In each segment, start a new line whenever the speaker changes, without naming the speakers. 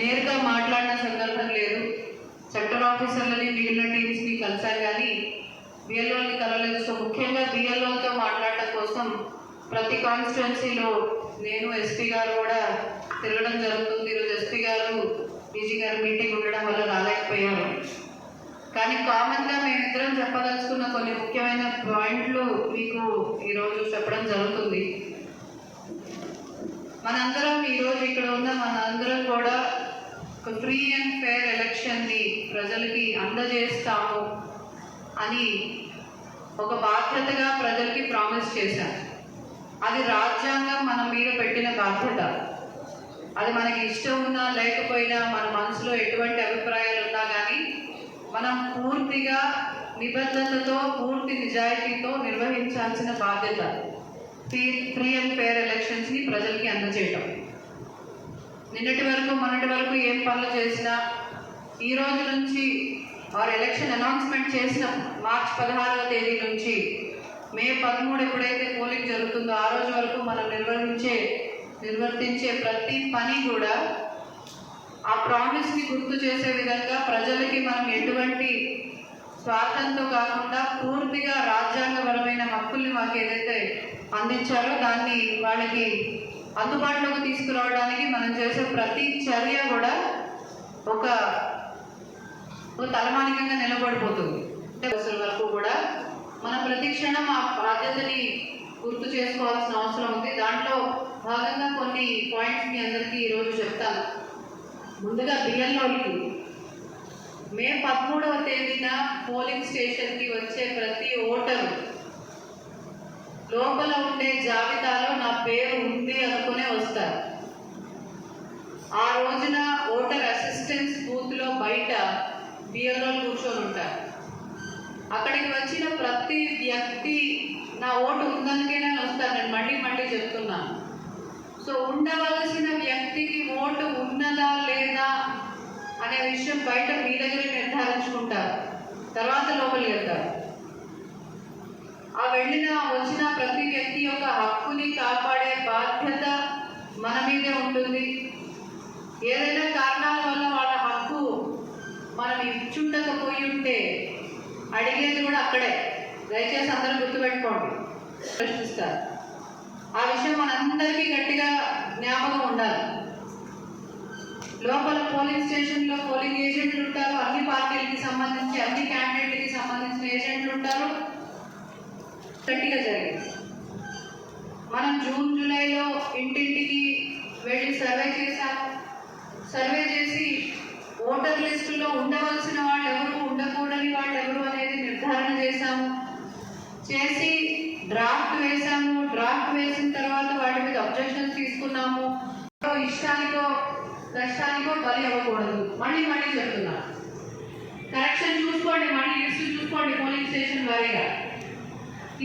నేరుగా మాట్లాడిన సందర్భం లేదు. సెక్టర్ ఆఫీసర్లని మిగిలిన టీమ్స్ని కలిశాను కానీ బిఎల్ఓని కలవలేదు. సో ముఖ్యంగా బిఎల్ఓతో మాట్లాడటం కోసం ప్రతి కాన్స్టిట్యున్సీలో నేను ఎస్పీ గారు కూడా తిరగడం జరుగుతుంది. ఈరోజు ఎస్పీ గారు డీజీ గారు మీటింగ్ ఉండడం వల్ల రాలేకపోయారు. కానీ కామన్గా మేమిద్దరం చెప్పదలుచుకున్న కొన్ని ముఖ్యమైన పాయింట్లు మీకు ఈరోజు చెప్పడం జరుగుతుంది. మనందరం ఈరోజు ఇక్కడ ఒక ఫ్రీ అండ్ ఫేర్ ఎలక్షన్ని ప్రజలకి అందజేస్తాము అని ఒక బాధ్యతగా ప్రజలకి ప్రామిస్ చేశారు. అది రాజ్యాంగం మన మీద పెట్టిన బాధ్యత. అది మనకి ఇష్టం ఉన్నా లేకపోయినా మన మనసులో ఎటువంటి అభిప్రాయాలు ఉన్నా కానీ మనం పూర్తిగా నిబద్ధతతో పూర్తి నిజాయితీతో నిర్వహించాల్సిన బాధ్యత. ఫ్రీ ఫ్రీ అండ్ ఫేర్ ఎలక్షన్స్ని ప్రజలకి అందజేయటం. నిన్నటి వరకు మొన్నటి వరకు ఏం పనులు చేసినా ఈ రోజు నుంచి వారు ఎలక్షన్ అనౌన్స్మెంట్ చేసిన మార్చ్ పదహారవ తేదీ నుంచి మే పదమూడు ఎప్పుడైతే పోలింగ్ జరుగుతుందో ఆ రోజు వరకు మనం నిర్వహించే నిర్వర్తించే ప్రతి పని కూడా ఆ ప్రామిస్ని గుర్తు చేసే విధంగా ప్రజలకి మనం ఎటువంటి స్వార్థంతో కాకుండా పూర్తిగా రాజ్యాంగపరమైన హక్కుల్ని మాకు ఏదైతే అందించారో దాన్ని వాళ్ళకి అందుబాటులోకి తీసుకురావడానికి మనం చేసే ప్రతి చర్య కూడా ఒక తలమానికంగా నిలబడిపోతుంది. అంటే అసలు వరకు కూడా మన ప్రతిక్షణం ఆ బాధ్యతని గుర్తు చేసుకోవాల్సిన అవసరం ఉంది. దాంట్లో భాగంగా కొన్ని పాయింట్స్ మీ అందరికీ ఈరోజు చెప్తాను. ముందుగా బిఎల్ఓకి మే పదమూడవ తేదీన పోలింగ్ స్టేషన్కి వచ్చే ప్రతి ఓటరు లోపల ఉండే జాబితాలో నా పేరు ఉంది బయట బిఎల్ఓ కూర్చొని ఉంటారు. అక్కడికి వచ్చిన ప్రతి వ్యక్తి నా ఓటు ఉందని నేను వస్తాను నేను మళ్ళీ మళ్ళీ చెప్తున్నాను. సో ఉండవలసిన వ్యక్తికి ఓటు ఉన్నదా లేదా అనే విషయం బయట మీ దగ్గర నిర్ధారించుకుంటారు. తర్వాత లోపలికి వెళ్తారు. ఆ వెళ్ళిన వచ్చిన ప్రతి వ్యక్తి యొక్క హక్కుని కాపాడే బాధ్యత మన మీదే ఉంటుంది. ఏదైనా కారణాల వల్ల వాళ్ళు మనం ఇచ్చుండకపోయి ఉంటే అడిగేది కూడా అక్కడే. దయచేసి అందరూ గుర్తుపెట్టుకోండి. ప్రశ్నిస్తారు. ఆ విషయం మనందరికీ గట్టిగా జ్ఞాపకం ఉండాలి. లోపల పోలింగ్ స్టేషన్లో పోలింగ్ ఏజెంట్లు ఉంటారు అన్ని పార్టీలకి సంబంధించి అన్ని క్యాండిడేట్లకి సంబంధించిన ఏజెంట్లు ఉంటారు. గట్టిగా జరిగింది. మనం జూన్ జూలైలో ఇంటింటికి వెళ్ళి సర్వే చేశాం సర్వే చేసి ఓటర్ లిస్టులో ఉండవలసిన వాళ్ళు ఎవరు ఉండకూడని వాళ్ళు ఎవరు అనేది నిర్ధారణ చేశాము. చేసి డ్రాఫ్ట్ వేసాము డ్రాఫ్ట్ వేసిన తర్వాత వాటి మీద అబ్జెక్షన్స్ తీసుకున్నాము. ఇష్టానికో కష్టానికో బలి అవ్వకూడదు. మళ్ళీ మళ్ళీ చెప్తున్నాను కరెక్షన్ చూసుకోండి మళ్ళీ లిస్ట్ చూసుకోండి పోలింగ్ స్టేషన్ వారీగా.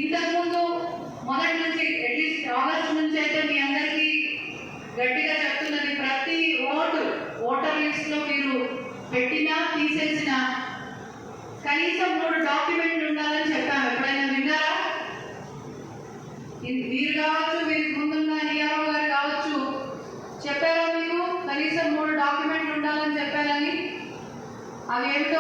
ఇంతకుముందు మొదటి నుంచి అట్లీస్ట్ ఆగస్ట్ నుంచి అయితే మీ అందరికీ గట్టిగా చెప్తున్నది ప్రతి ఓటు ఓటర్ లిస్ట్లో మీరు పెట్టినా తీసేసినా కనీసం మూడు డాక్యుమెంట్లు ఉండాలని చెప్పాను. ఎప్పుడైనా విన్నారా? మీరు కావచ్చు మీరు ముందున్న ఈఆర్ఓ గారు కావచ్చు. చెప్పారా మీకు? కనీసం మూడు డాక్యుమెంట్లు ఉండాలని చెప్పారని? అవి ఏమిటో